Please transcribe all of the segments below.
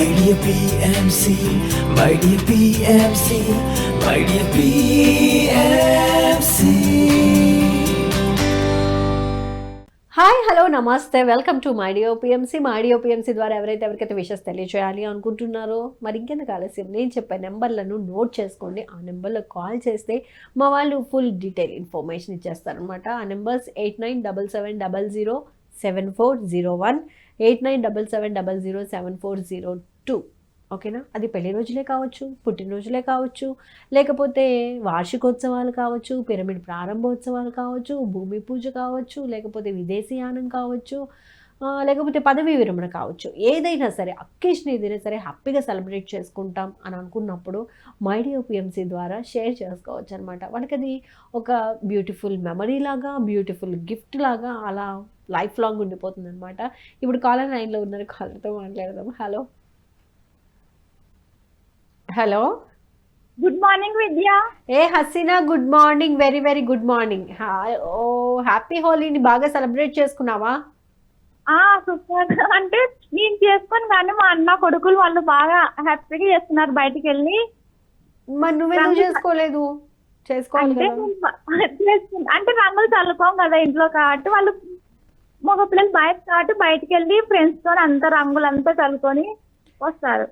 My dear PMC, my dear PMC, my dear PMC. Hi hello నమస్తే welcome to my dear PMC my dear PMC ద్వారా ఎవరైతే ఎవరికైతే wishes తెలియజేయాలి అనుకుంటున్నారో మరి ఇంకెందుకు ఆలస్యం? నేను చెప్పే నెంబర్లను నోట్ చేసుకోండి. ఆ నెంబర్లో కాల్ చేస్తే మా వాళ్ళు ఫుల్ డీటెయిల్ ఇన్ఫర్మేషన్ ఇచ్చేస్తారనమాట ఆ numbers eight nine double seven double zero seven four zero one eight nine double seven double zero seven four zero two. ఓకేనా? అది పెళ్ళి రోజులే కావచ్చు పుట్టినరోజులే కావచ్చు లేకపోతే వార్షికోత్సవాలు కావచ్చు పిరమిడ్ ప్రారంభోత్సవాలు కావచ్చు భూమి పూజ కావచ్చు లేకపోతే విదేశీయానం కావచ్చు లేకపోతే పదవీ విరమణ కావచ్చు. ఏదైనా సరే అకేషన్ ఏదైనా సరే హ్యాపీగా సెలబ్రేట్ చేసుకుంటాం అని అనుకున్నప్పుడు మైడియో పిఎంసీ ద్వారా షేర్ చేసుకోవచ్చు అనమాట వాళ్ళకి అది ఒక బ్యూటిఫుల్ మెమరీ లాగా బ్యూటిఫుల్ గిఫ్ట్ లాగా అలా లైఫ్ లాంగ్ ఉండిపోతుంది అనమాట ఇప్పుడు కాలర్ లైన్లో ఉన్నారు కాలర్తో మాట్లాడదాం. Hello hello good morning Vidya ఏ Haseena good morning very very good morning oh happy హోలీని బాగా సెలబ్రేట్ చేసుకున్నావా? ఆ సూపర్ అంటే నేను చేసుకొని కానీ మా అన్న కొడుకులు వాళ్ళు బాగా హ్యాపీగా చేస్తున్నారు బయటికి వెళ్ళి మరి నువ్వెందుకు చేసుకోలేదు? చేసుకోవాలి. అంటే రంగులు చల్లుకోం కదా ఇంట్లో కాబట్టి వాళ్ళు మగ పిల్లలు బయట కాబట్టి బయటికి వెళ్ళి ఫ్రెండ్స్తో అంతా రంగులంతా చల్లుకొని వస్తారు.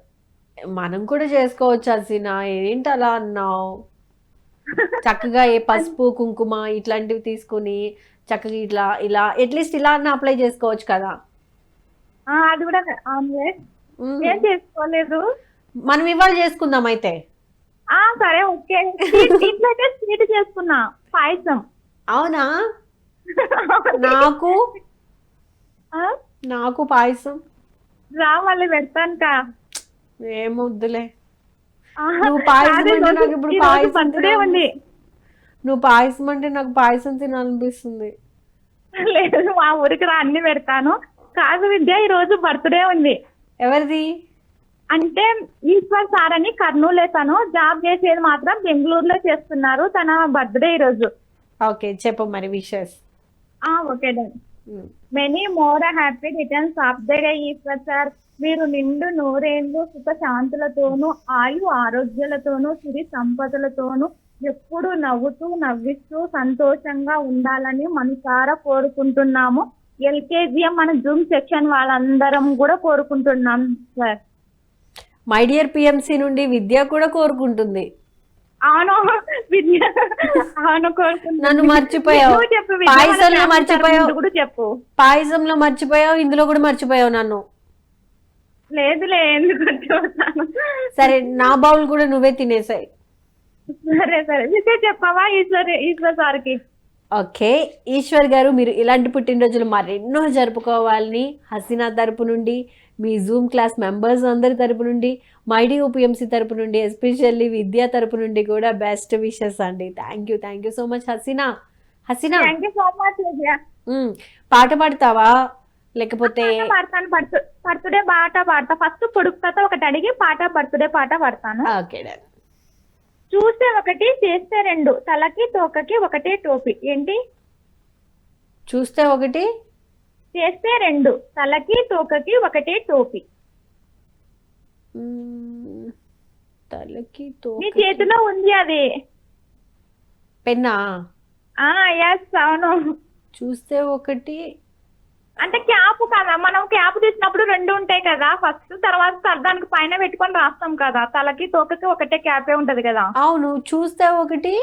మనం కూడా చేసుకోవచ్చు హసీనా ఏంటి అలా అన్నావు? చక్కగా ఏ పసుపు కుంకుమ ఇట్లాంటివి తీసుకుని చక్కగా ఇట్లా ఇలా అట్లీస్ట్ ఇలా అన్న అప్లై చేసుకోవచ్చు కదా? అది కూడా. ఏం చేసుకోలేదు. మనం ఇవాళ చేసుకుందాం అయితే. ఆ సరే ఓకే. స్వీట్- ఇంట్లో అయితే స్వీట్ చేసుకున్నా. పాయసం. అవునా? నాకు నాకు పాయసం. రా మళ్ళీ పెడతాను కా ఏమొద్దులే ఆహా, నువ్వు పాయసం అంటే నాకు ఇప్పుడు పాయసం. ఉంది. నువ్వు పాయసం అంటే నాకు పాయసం తినాలనిపిస్తుంది. లేదు మా ఊరికి రా అన్ని పెడతాను. కాదు విద్య ఈ రోజు బర్త్డే ఉంది. ఎవరిది? అంటే ఈశ్వర్ సార్ అని కర్నూలు తను. జాబ్ చేసేది మాత్రం బెంగళూరులో చేస్తున్నారు. తన బర్త్డే ఈ రోజు. ఓకే చెప్పు మరి విషెస్. ఆ okay done. Many more happy returns of the day Eshwar sir మీరు నిండు నూరేళ్ళు సుఖ శాంతులతోనూ ఆయు ఆరోగ్యాలతోనూ సిరి సంపదలతోనూ ఎప్పుడు నవ్వుతూ నవ్విస్తూ సంతోషంగా ఉండాలని మనసారా కోరుకుంటున్నాము. ఎల్కేజీఎం మన జూమ్ సెక్షన్ వాళ్ళందరం కూడా కోరుకుంటున్నాం సార్ మై డియర్ పిఎంసి నుండి విద్య కూడా కోరుకుంటుంది. అవును అవును. నన్ను మర్చిపోయావు. పాయసంలో మర్చిపోయావు. కూడా చెప్పు. పాయసంలో మర్చిపోయావు? ఇందులో కూడా మర్చిపోయావు నన్ను? లేదులే ఎందుకు సరే నా బౌల్ కూడా నువ్వే తినేసాయి. సరే సరే. విద్య చెప్పవా ఈశ్వర్ ఈశ్వర్ సార్కి? ఓకే. ఈశ్వర్ గారు మీరు ఇలాంటి పుట్టినరోజులు మరెన్నో జరుపుకోవాలని హసీనా తరపు నుండి మీ జూమ్ క్లాస్ మెంబర్స్ అందరి తరపు నుండి మైడి ఓపీఎంసీ తరపు నుండి ఎస్పెషల్లీ విద్యా తరపు నుండి కూడా బెస్ట్ విషెస్ అండి. Thank you thank you so much Haseena. Haseena. Thank you so much Vidya మ్, పాట పాడతావా? లేకపోతే పాట పాడతాను బర్త్డే పాట పాడతా. ఫస్ట్ పొడుపు కథ ఒకటి అడిగి పాట బర్త్డే పాట పాడతాను. ఓకే చూస్తే ఒకటి చేస్తే రెండు. తలకి తోకకి ఒకటే టోపీ. ఏంటి? చూస్తే ఒకటి చేస్తే రెండు. తలకి తోకకి ఒకటే టోపీ. తలకి నీ చేతిలో ఉంది అది. పెన్నా? ఆ ఎస్ అవును. చూస్తే ఒకటి. అంటే క్యాప్ కదా మనం క్యాప్ తీసినప్పుడు రెండు ఉంటాయి కదా. ఫస్ట్ తర్వాత దానికి పైన పెట్టుకొని రాస్తాం కదా. తలకి తోకకి ఒకటే క్యాపే ఉంటది కదా. అవును చూస్తే ఒకటి.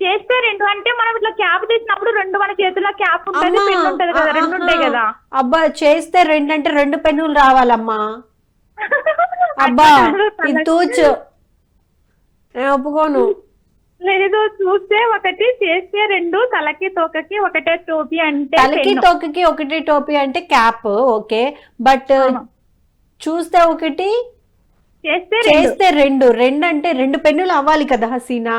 చేస్తే రెండు అంటే మనం ఇట్లా క్యాప్ తీసినప్పుడు రెండు మన చేతిలో క్యాప్ ఉంటది పెన్ ఉంటది కదా రెండు ఉంటాయి. కదా. అబ్బా చేస్తే రెండు అంటే రెండు పెన్నులు రావాలమ్మా. అబ్బా ఇది తూచు. నేను ఒప్పుకోను. లేదు చూస్తే ఒకటి చేస్తే రెండు తలకి తోకకి ఒకటే టోపీ అంటే తలకి. తొక్కకి ఒకటి టోపీ అంటే క్యాప్ ఓకే. బట్. చూస్తే ఒకటి చేస్తే రెండు. రెండు. రెండు అంటే రెండు పెన్నులు అవ్వాలి కదా హసీనా.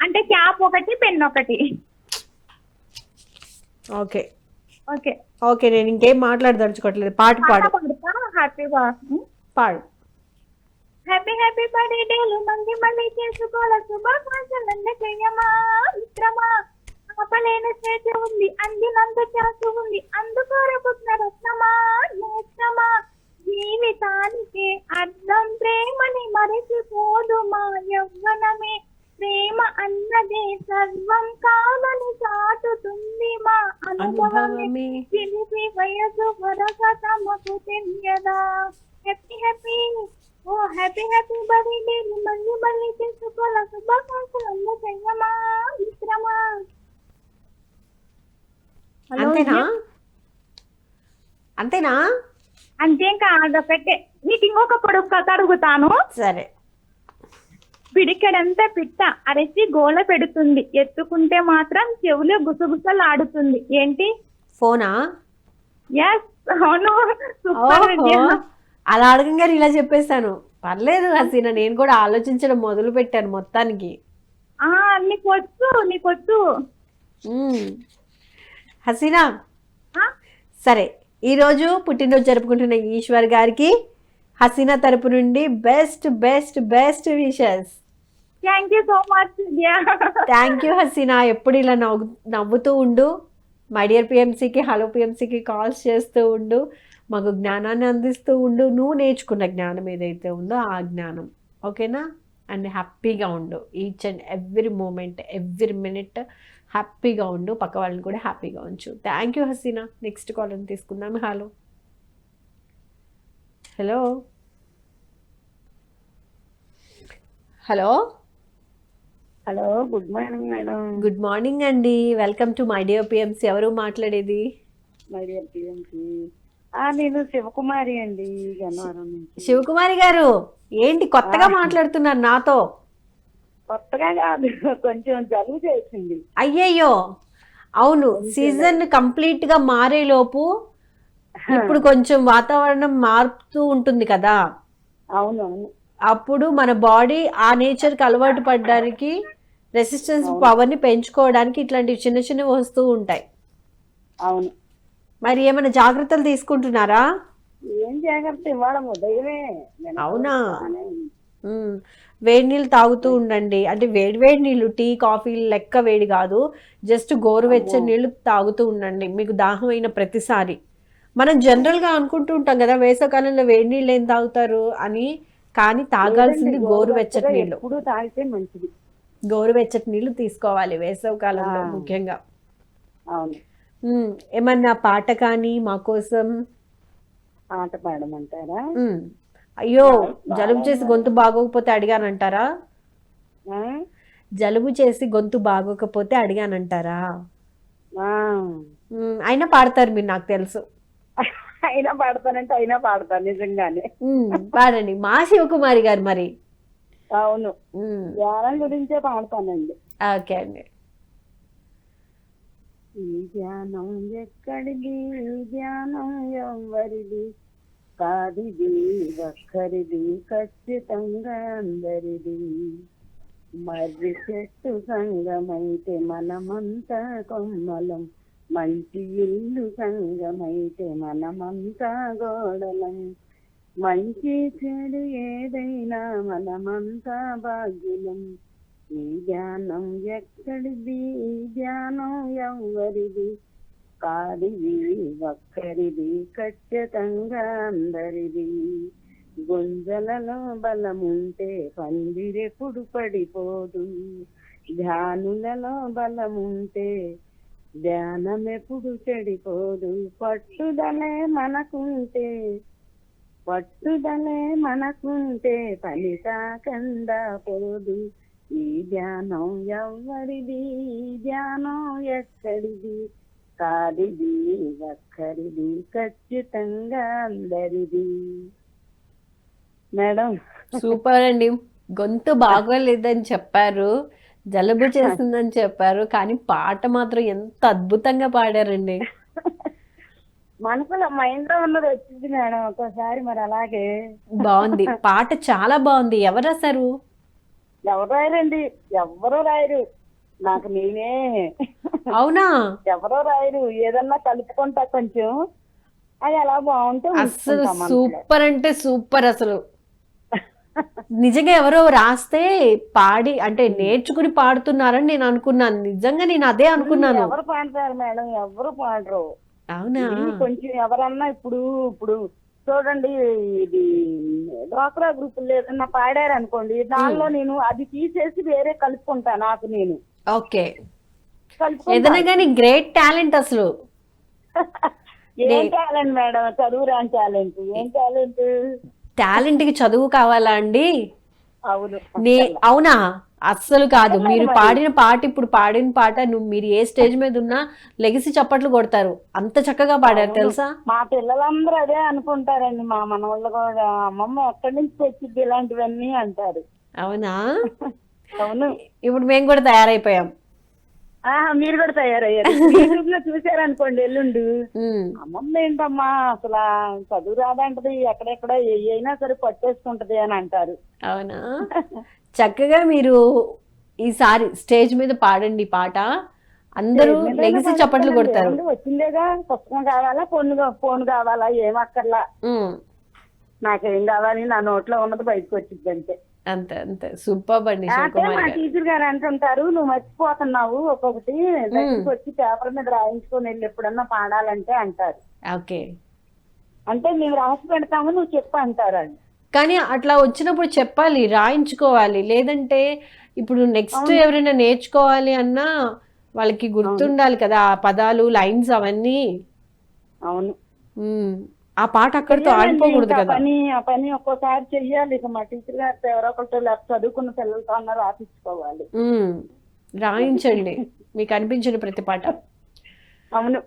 అంటే క్యాప్ ఒకటి పెన్ ఒకటి. ఓకే. ఓకే. ఓకే నేను ఇంకేం మాట్లాడదలుచుకోవట్లేదు. పాట పాడు. హ్యాపీగా పాడు. హ్యాపీ హ్యాపీ బర్త్డేలు మంది మళ్ళీ చేసుకోవాల? శుభాకాంక్షలు చెయ్యమా? మిత్రమా ఆపలేని స్వేచ్ఛ ఉంది అందినంత చేస్తూ ఉంది. అందుకోర పుట్టిన రత్నమా? నేత్రమా జీవితానికి అర్థం ప్రేమని మరచిపోదు మా యవ్వనమే. ప్రేమ అన్నదే సర్వం కాదని చాటుతుంది మా అనుభవమే. చిలిపి వయసు వరస తమకు తెలియదా? Happy happy oh happy happy birthday మళ్ళీ మళ్ళీ చేసుకోవాల? శుభాకాంక్షలు అందజేయమా? మిత్రమా హలో, అంతేనా? అంతేనా? అంతేం కాదు ఒకటే నీకు ఇంకొక పొడుగు కథ అడుగుతాను. సరే. పిడికెడంతా పిట్ట అరచి గోల పెడుతుంది. ఎత్తుకుంటే మాత్రం చెవులో గుసగుసలాడుతుంది. ఏంటి? ఫోనా? ఎస్ అవును. సూపర్ అలా అడగంగానే ఇలా చెప్పేశాను. పర్లేదు హసీనా నేను కూడా ఆలోచించడం మొదలు పెట్టాను మొత్తానికి. ఆ నీకు వచ్చు నీకు వచ్చు మ్మ్. హసీనా. ఆ? సరే ఈరోజు పుట్టినరోజు జరుపుకుంటున్న ఈశ్వర్ గారికి హసీనా తరపు నుండి best best best wishes. Thank you so much thank you Haseena ఎప్పుడు ఇలా నవ్వు నవ్వుతూ ఉండు. మై డియర్ పిఎంసీకి హలో పిఎంసీకి కాల్స్ చేస్తూ ఉండు. మాకు జ్ఞానాన్ని అందిస్తూ ఉండు. నువ్వు నేర్చుకున్న జ్ఞానం ఏదైతే ఉందో ఆ జ్ఞానం. ఓకేనా అండ్ హ్యాపీగా ఉండు. Each and every moment every minute హ్యాపీగా ఉండు. పక్క వాళ్ళని కూడా హ్యాపీగా ఉంచు. థ్యాంక్ యూ హసీనా నెక్స్ట్ కాలని తీసుకుందాం. Hello hello hello hello good morning madam. Good morning అండి. Welcome to my dear PMC. ఎవరు మాట్లాడేది? My dear PMC. నేను శివకుమారి అండి గన్నవరం శివకుమారి గారు ఏంటి కొత్తగా మాట్లాడుతున్నారు నాతో? కొత్తగా కాదు కొంచెం జలుబు చేసింది. అయ్యయ్యో! అవును సీజన్ కంప్లీట్గా మారేలోపు ఇప్పుడు కొంచెం వాతావరణం మారుతూ ఉంటుంది కదా? అవును అవును అప్పుడు మన బాడీ ఆ నేచర్కి అలవాటు పడడానికి రెసిస్టెన్స్ పవర్ని పెంచుకోవడానికి ఇట్లాంటివి చిన్న చిన్నవి వస్తూ ఉంటాయి. అవును. మరి ఏమైనా జాగ్రత్తలు తీసుకుంటున్నారా? ఏం జాగ్రత్త ఉదయమే నేను అవునా? వేడి నీళ్ళు తాగుతూ ఉండండి. అంటే వేడి వేడి నీళ్ళు టీ కాఫీ లెక్క వేడి కాదు. జస్ట్ గోరువెచ్చని నీళ్ళు తాగుతూ ఉండండి. మీకు దాహం అయిన ప్రతిసారి. మనం జనరల్గా అనుకుంటూ ఉంటాం కదా వేసవకాలంలో వేడి నీళ్ళు ఏం తాగుతారు అని. కానీ తాగాల్సింది గోరువెచ్చగా నీళ్ళు. తాగితే మంచిది. గోరువెచ్చటి నీళ్ళు తీసుకోవాలి వేసవ కాలంలో. ముఖ్యంగా. అవును. ఏమన్నా పాట కానీ మా కోసం? ఆట పాడమంటారా. అయ్యో జలుబు చేసి గొంతు బాగోకపోతే అడిగానంటారా? జలుబు చేసి గొంతు బాగోకపోతే అడిగానంటారా? అయినా పాడతారు మీరు నాకు తెలుసు. అయినా పాడతానంటే అయినా పాడతాను నిజంగానే. పాడండి. మా శివకుమారి గారు మరి. అవును. ధ్యానం గురించే పాడతానండి. ఓకే అండి. ఈ ధ్యానం ఎక్కడిది? ఈ ధ్యానం ఎవ్వరిది కాదిది ఒక్కరిది ఖచ్చితంగా అందరిది. మర్రి చెట్టు సంగమైతే మనమంతా కొమ్మలం. మంచి ఇల్లు సంగమైతే మనమంతా గోడలం. మంచి చెడు ఏదైనా మనమంతా భాగ్యులం ఈ ధ్యానం ఎక్కడిది? ఈ ధ్యానం ఎవ్వరిది? కాదిది ఒక్కరిది ఖచ్చితంగా అందరిది. గుంజలలో బలముంటే పందిరెప్పుడు పడిపోదు. ధ్యానులలో బలముంటే ధ్యానం ఎప్పుడు చెడిపోదు. పట్టుదలే మనకుంటే పట్టుదలే మనకుంటే కాకుండా పోదు. ఈ ధ్యానం ఎవ్వరిది? ఈ ధ్యానం ఎక్కడిది? కాదిది ఒక్కరిది ఖచ్చితంగా అందరిది. మేడం. సూపర్ అండి. గొంతు బాగోలేదని చెప్పారు. జలుబు చేసిందని చెప్పారు. కానీ పాట మాత్రం ఎంత అద్భుతంగా పాడారండి. మనసులో మైండ్లో ఉన్నది వచ్చింది మేడం ఒక్కోసారి మరి అలాగే. బాగుంది. పాట చాలా బాగుంది. ఎవరు రాశారు? ఎవరు రాయరండి? ఎవరు రాయరు? నాకు నేనే. అవునా? ఎవరో రాయరు. ఏదన్నా కలుపుకుంటా కొంచెం. అది అలా బాగుంటే అసలు. సూపర్ అంటే సూపర్ అసలు. నిజంగా ఎవరో రాస్తే పాడి అంటే నేర్చుకుని పాడుతున్నారని నేను అనుకున్నాను. నిజంగా నేను అదే అనుకున్నాను. ఎవరు పాడతారు మేడం? ఎవరు పాడరు? అవునా? ఇది కొంచెం ఎవరన్నా ఇప్పుడు ఇప్పుడు చూడండి ఇది డ్వాక్రా గ్రూపుల్లో ఏదన్నా పాడారు అనుకోండి దానిలో నేను అది తీసేసి వేరే కలుపుకుంటా నాకు నేను. ఓకే. ఏదైనా కానీ గ్రేట్ టాలెంట్ అసలు. ఏం టాలెంట్ మేడం? చదువు రాని టాలెంట్. ఏం టాలెంట్? టాలెంట్కి చదువు కావాలా అండి? అవును. అవునా? అస్సలు కాదు. మీరు పాడిన పాట ఇప్పుడు పాడిన పాట నువ్వు మీరు ఏ స్టేజ్ మీద ఉన్నా లెగిసి చప్పట్లు కొడతారు. అంత చక్కగా పాడారు తెలుసా? మా పిల్లలందరూ అదే అనుకుంటారండి. మా మనవాళ్ళు కూడా అమ్మమ్మ ఎక్కడి నుంచి తెచ్చిద్ది ఇలాంటివన్నీ అంటారు. అవునా? అవును. ఇప్పుడు మేము కూడా తయారైపోయాం. ఆహా, మీరు కూడా తయారయ్యారు. యూట్యూబ్లో చూసారనుకోండి ఎల్లుండి. అమ్మమ్మ ఏంటమ్మా అసలు చదువు రాదంటది. ఎక్కడెక్కడ ఏ అయినా సరే పట్టేసుకుంటది అని అంటారు. అవునా? చక్కగా మీరు ఈసారి స్టేజ్ మీద పాడండి పాట. అందరూ లెగిసి. చప్పట్లు కొడతారు. వచ్చిందేగా పుస్తకం కావాలా ఫోన్ ఫోన్ కావాలా ఏం అక్కర్లా. ఉమ్, నాకేం కావాలి నా నోట్లో ఉన్నది బయటకు వచ్చింది అంతే. అంతే అంతే. సూపర్ అండి మా టీచర్ గారు అంటుంటారు నువ్వు మర్చిపోతున్నావు ఒక్కొక్కటి వచ్చి పేపర్ మీద రాయించుకొని వెళ్ళి ఎప్పుడన్నా పాడాలంటే అంటారు. ఓకే. అంటే మేము రాసి పెడతాము నువ్వు చెప్పు అంటారు అండి కానీ అట్లా వచ్చినప్పుడు చెప్పాలి రాయించుకోవాలి. లేదంటే ఇప్పుడు నెక్స్ట్ ఎవరైనా నేర్చుకోవాలి అన్నా వాళ్ళకి గుర్తుండాలి కదా ఆ పదాలు లైన్స్ అవన్నీ. అవును. ఆ పాట అక్కడితో ఆడిపోకూడదు కదా. పని ఆ పని ఒక్కోసారి చెయ్యాలి. ఇక మా టీచర్ గారితో ఎవరో ఒకరితో లేకపోతే చదువుకున్న పిల్లలతో అన్న రాపించుకోవాలి రాయించండి. మీకు అనిపించిన ప్రతి పాట. అవును.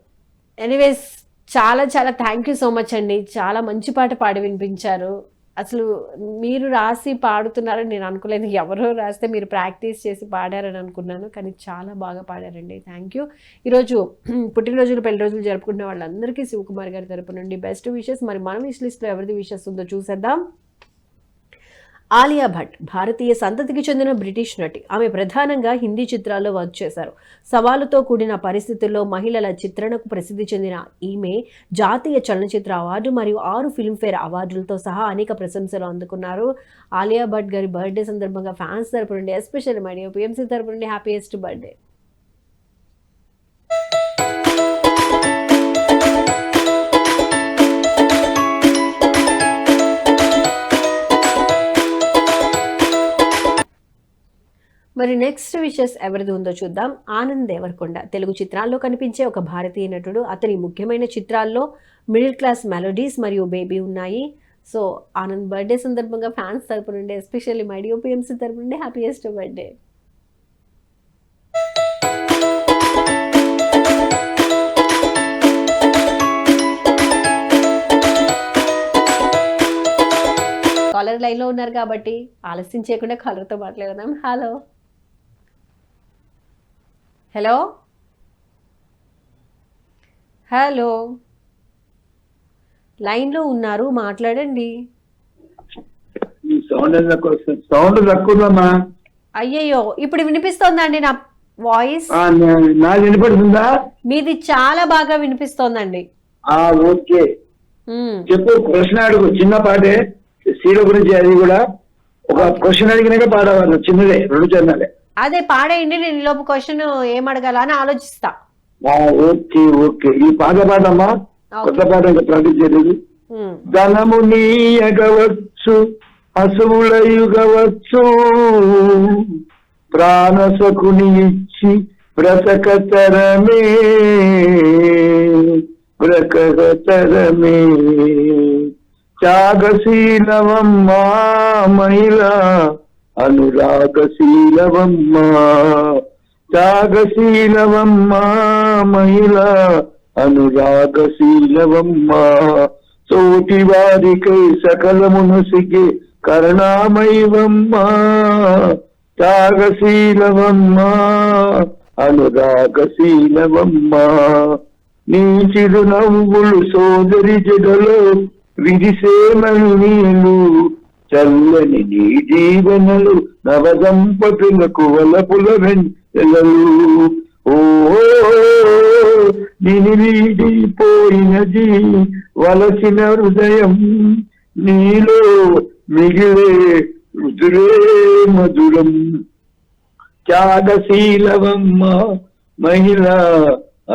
ఎనీవేస్ చాలా చాలా థ్యాంక్ యూ సో మచ్ అండి. చాలా మంచి పాట పాడి వినిపించారు. అసలు మీరు రాసి పాడుతున్నారని నేను అనుకోలేదు. ఎవరో రాస్తే మీరు ప్రాక్టీస్ చేసి పాడారని అనుకున్నాను. కానీ చాలా బాగా పాడారండి. థ్యాంక్ యూ ఈరోజు పుట్టినరోజులు పెళ్ళి రోజులు జరుపుకున్న వాళ్ళందరికీ శివకుమార్ గారి తరపు నుండి బెస్ట్ విషెస్ మరి మన విష్ లిస్ట్లో ఎవరిది విషెస్ ఉందో చూసేద్దాం. ఆలియా భట్ భారతీయ సంతతికి చెందిన బ్రిటిష్ నటి. ఆమె ప్రధానంగా హిందీ చిత్రాల్లో వర్క్ చేశారు. సవాలుతో కూడిన పరిస్థితుల్లో మహిళల చిత్రణకు ప్రసిద్ధి చెందిన ఈమె జాతీయ చలనచిత్ర అవార్డు మరియు ఆరు ఫిల్మ్ఫేర్ అవార్డులతో సహా అనేక ప్రశంసలు అందుకున్నారు. ఆలియా భట్ గారి బర్త్డే సందర్భంగా ఫ్యాన్స్ తరపు నుండి ఎస్పెషల్ మరియు పిఎంసీ తరపు నుండి హ్యాపీయెస్ట్ బర్త్డే. నెక్స్ట్ విషెస్ ఎవరిది ఉందో చూద్దాం. ఆనంద్ దేవరకొండ. తెలుగు చిత్రాల్లో కనిపించే ఒక భారతీయ నటుడు అతని ముఖ్యమైన చిత్రాల్లో మిడిల్ క్లాస్ మెలోడీస్ మరియు బేబీ ఉన్నాయి. సో ఆనంద్ బర్త్డే సందర్భంగా ఫ్యాన్స్ తరపు నుండి ఎస్పెషల్లీ మై డిఓపిఎంసీ తరపు నుండి హ్యాపీయెస్ట్ బర్త్డే కాలర్ లైన్లో ఉన్నారు కాబట్టి ఆలస్యం చేయకుండా కాలర్తో మాట్లాడదాం. Hello hello? హలో? లైన్లో ఉన్నారు మాట్లాడండి. సౌండ్ తక్కువ వస్తుంది? సౌండ్ తక్కువదమ్మా అయ్యయ్యో ఇప్పుడు వినిపిస్తోందండి నా వాయిస్? నాది వినపడుతుందా? మీది చాలా బాగా వినిపిస్తోందండి. ఆ ఓకే. చెప్పు ప్రశ్న అడుగు. చిన్న పాటే. సీల గురించి అది కూడా. ఒక క్వశ్చన్ అడిగినాక పాడవాలి చిన్నదే రెండు చిన్నదే అదే పాడేయండి నేను ఈలోపు క్వశ్చన్ ఏం అడగాల అని ఆలోచిస్తా. Okay okay. ఈ పాత పాటమ్మా కొత్త పాట ఇంకా ప్రకటించలేదు ఉమ్, ధనము నీయగవచ్చు అసువులయుగవచ్చు ప్రాణసకుని ఇచ్చి బ్రతకతరమే బ్రతకతరమే త్యాగశీలవమ్మా మహిళ అనురాగశీలవమ్మ త్యాగశీలవమ్మ మహిళ అనురాగశీలవమ్మ. సోటి వారికై సకలమును సిగే కరుణామయవమ్మా త్యాగశీలవమ్మ అనురాగశీలవమ్మ. నీ చిరునవ్వులు సోదరి జగలో విరిసేమని నీళ్ళు చల్లని నీ జీవనలు నవదంపతులకు వలపుల వెంటలు ఓ నిని వీడిపోయినది వలసిన హృదయం నీలో మిగిలే రుదురే మధురం. త్యాగశీలవమ్మ మహిళ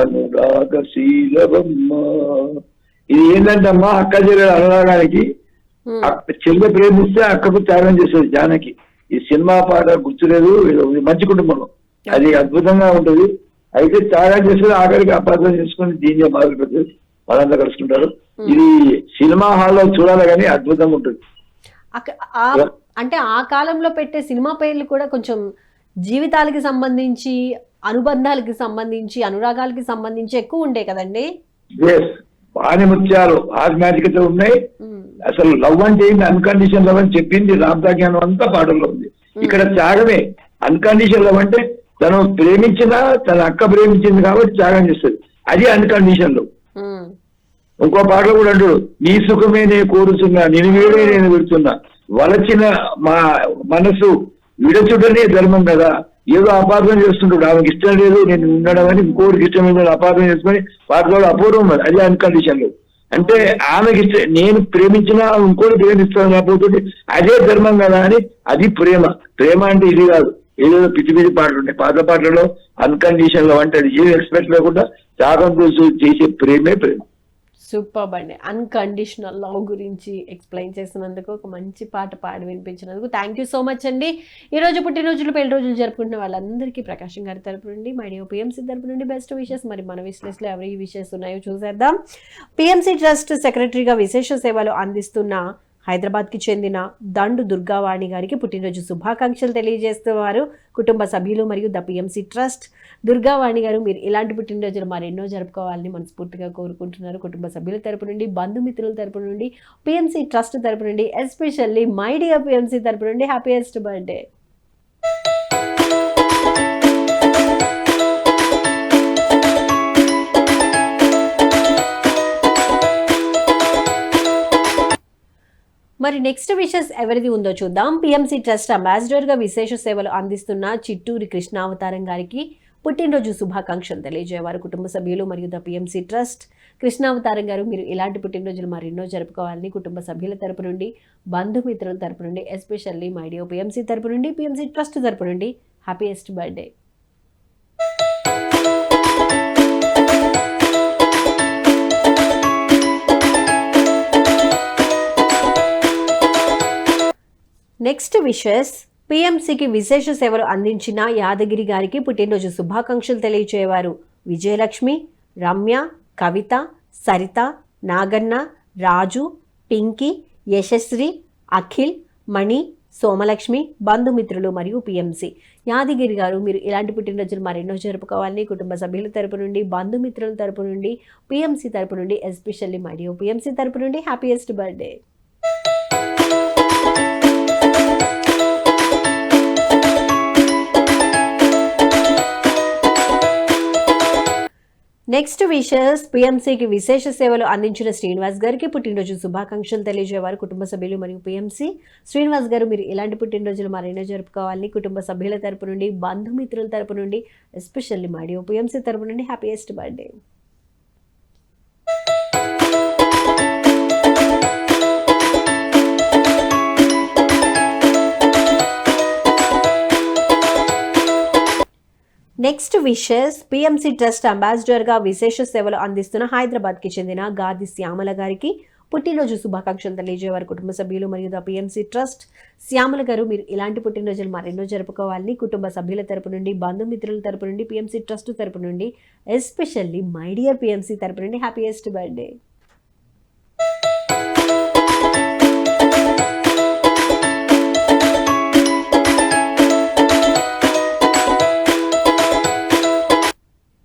అనురాగశీలవమ్మ. ఇది ఏంటంటే అమ్మ అక్క చెల్లెల అనురాగానికి చెల్లె ప్రేమిస్తే అక్కకు త్యాగం చేస్తుంది జానకి. ఈ సినిమా పాట గుర్తులేదు మంచి కుటుంబం. అది అద్భుతంగా ఉంటుంది. అయితే త్యాగం చేసేది ఆఖరికి అపార్థం చేసుకుని దీన్ని మొదలు పెడుతుంది వాళ్ళంతా కలుసుకుంటారు. ఇది సినిమా హాల్లో చూడాలి కానీ అద్భుతంగా ఉంటుంది. అంటే ఆ కాలంలో పెట్టే సినిమా పేర్లు కూడా కొంచెం జీవితాలకి సంబంధించి అనుబంధాలకి సంబంధించి అనురాగాలకి సంబంధించి ఎక్కువ ఉండే కదండి? వాణి ముత్యాలు ఆత్మాధికత ఉన్నాయి. అసలు లవ్ అంటే ఏంటి అన్కండిషన్ లవ్ అని చెప్పింది రామతాజ్ఞానం అంతా పాటల్లో ఉంది. ఇక్కడ త్యాగమే. అన్కండిషన్ లవ్ అంటే తను ప్రేమించినా తన అక్క ప్రేమించింది కాబట్టి త్యాగం చేస్తుంది. అది అన్కండిషన్ లవ్ ఇంకో పాటలో కూడా అంటాడు నీ సుఖమే నేను కోరుతున్నా నేను వీడే నేను పెడుతున్నా వలచిన మా మనసు విడచుడనే ధర్మం కదా. ఏదో అపార్థం చేస్తుంటాడు. ఆమెకి ఇష్టం లేదు నేను ఉండడం అని ఇంకోటికి ఇష్టం లేదు అపార్థం చేసుకొని పాటలో అపూర్వం అది. అది అన్కండిషన్ లేదు. అంటే ఆమెకి ఇష్టం నేను ప్రేమించినా ఇంకోటి ప్రేమిస్తాను లేకపోతే అదే ధర్మం కదా అని అది ప్రేమ. ప్రేమ అంటే ఇది కాదు. ఏదో పిచ్చి పిచ్చి పాటలు ఉంటాయి పాత పాటలలో అన్కండిషన్లో అంటే ఏ ఎక్స్పెక్ట్ లేకుండా త్యాగం చూసి చేసే ప్రేమే ప్రేమ. సూపర్ అండి అన్కండిషనల్ లవ్ గురించి ఎక్స్ప్లెయిన్ చేసినందుకు ఒక మంచి పాట పాడి వినిపించినందుకు థ్యాంక్ యూ సో మచ్ అండి. ఈరోజు పుట్టినరోజులు పెళ్ళి రోజులు జరుపుకుంటున్న వాళ్ళందరికీ ప్రకాశం గారి తరపు నుండి మరియు పిఎంసీ తరపు నుండి బెస్ట్ విషెస్ మరి మన విశ్లేషలో ఎవరి విషెస్ ఉన్నాయో చూసేద్దాం. పిఎంసీ ట్రస్ట్ సెక్రటరీగా విశేష సేవలు అందిస్తున్న హైదరాబాద్కి చెందిన దండు దుర్గావాణి గారికి పుట్టినరోజు శుభాకాంక్షలు తెలియజేస్తున్నారు. కుటుంబ సభ్యులు మరియు ద పిఎంసీ ట్రస్ట్. దుర్గావాణి గారు మీరు ఇలాంటి పుట్టినరోజులు మరెన్నో జరుపుకోవాలని మనస్ఫూర్తిగా కోరుకుంటున్నారు. కుటుంబ సభ్యుల తరపు నుండి బంధుమిత్రుల తరపు నుండి పిఎంసీ ట్రస్ట్ తరపు నుండి ఎస్పెషల్లీ మై డియర్ పిఎంసీ తరపు నుండి హ్యాపీయెస్ట్ బర్త్డే. మరి నెక్స్ట్ విషెస్ ఎవరిది ఉందో చూద్దాం. పిఎంసీ ట్రస్ట్ అంబాసిడర్గా విశేష సేవలు అందిస్తున్న చిట్టూరి కృష్ణావతారం గారికి పుట్టినరోజు శుభాకాంక్షలు తెలియజేవారు కుటుంబ సభ్యులు మరియు ద పిఎంసి ట్రస్ట్ కృష్ణావతారం గారు మీరు ఇలాంటి పుట్టినరోజులు మరెన్నో జరుపుకోవాలని కుటుంబ సభ్యుల తరపు నుండి బంధుమిత్రుల తరపు నుండి ఎస్పెషల్లీ మైడియో పిఎంసీ తరపు నుండి పిఎంసీ ట్రస్ట్ తరపు నుండి హ్యాపీయెస్ట్ బర్త్డే నెక్స్ట్ విషెస్ పిఎంసికి విశేష సేవలు అందించిన యాదగిరి గారికి పుట్టినరోజు శుభాకాంక్షలు తెలియచేవారు విజయలక్ష్మి రమ్య కవిత సరిత నాగన్న రాజు పింకీ యశస్వి అఖిల్ మణి సోమలక్ష్మి బంధుమిత్రులు మరియు పిఎంసి యాదగిరి గారు మీరు ఇలాంటి పుట్టినరోజులు మరెన్నో జరుపుకోవాలని కుటుంబ సభ్యుల తరపు నుండి బంధుమిత్రుల తరపు నుండి పిఎంసి తరపు నుండి ఎస్పెషల్లీ మరియు పిఎంసి తరపు నుండి హ్యాపీయెస్ట్ బర్త్డే నెక్స్ట్ విషస్ పీఎంసీకి విశేష సేవలు అందించిన శ్రీనివాస్ గారికి పుట్టినరోజు శుభాకాంక్షలు తెలియజేవారు కుటుంబ సభ్యులు మరియు పిఎంసీ శ్రీనివాస్ గారు మీరు ఇలాంటి పుట్టినరోజులు మరైనా జరుపుకోవాలని కుటుంబ సభ్యుల తరపు నుండి బంధుమిత్రుల తరపు నుండి ఎస్పెషల్లీ మాడియో పిఎంసీ తరపు నుండి happiest birthday next wishes PMC trust అంబాసిడర్గా విశేష సేవలు అందిస్తున్న హైదరాబాద్కి చెందిన గాది శ్యామల గారికి పుట్టినరోజు శుభాకాంక్షలు తెలియజేవారు కుటుంబ సభ్యులు మరియు ద పిఎంసీ ట్రస్ట్ శ్యామల గారు మీరు ఇలాంటి పుట్టినరోజులు మరెన్నో జరుపుకోవాలని కుటుంబ సభ్యుల తరపు నుండి బంధుమిత్రుల తరపు నుండి పిఎంసీ ట్రస్ట్ తరపు నుండి ఎస్పెషల్లీ మై డియర్ పిఎంసీ తరపు నుండి హ్యాపీయెస్ట్ బర్త్డే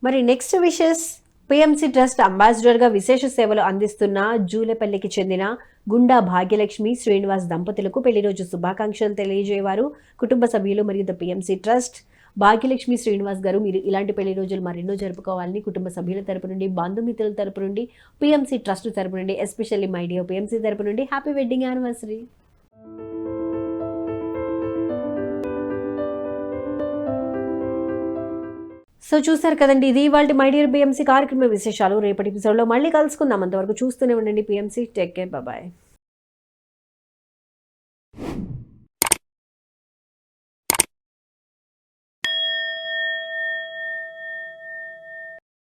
మరి నెక్స్ట్ విషెస్ పిఎంసి ట్రస్ట్ అంబాసిడర్గా విశేష సేవలు అందిస్తున్న జూలెపల్లికి చెందిన గుండా భాగ్యలక్ష్మి శ్రీనివాస్ దంపతులకు పెళ్ళి రోజు శుభాకాంక్షలు తెలియజేయవారు. కుటుంబ సభ్యులు మరియు the PMC trust. Bhagyalakshmi Srinivas గారు మీరు ఇలాంటి పెళ్ళి రోజులు మరెన్నో జరుపుకోవాలని కుటుంబ సభ్యుల తరపు నుండి బంధుమిత్రుల తరపు నుండి పిఎంసి ట్రస్ట్ తరపు నుండి ఎస్పెషల్లీ మై డియర్ పిఎంసి తరపు నుండి హ్యాపీ వెడ్డింగ్ యానివర్సరీ. సో చూసారు కదండి ఇది వాళ్ళ మై డియర్ పిఎంసీ కార్యక్రమ విశేషాలు. రేపటి ఎపిసోడ్లో మళ్ళీ కలుసుకుందాం. అంతవరకు చూస్తూనే ఉండండి. PMC take care. బాయ్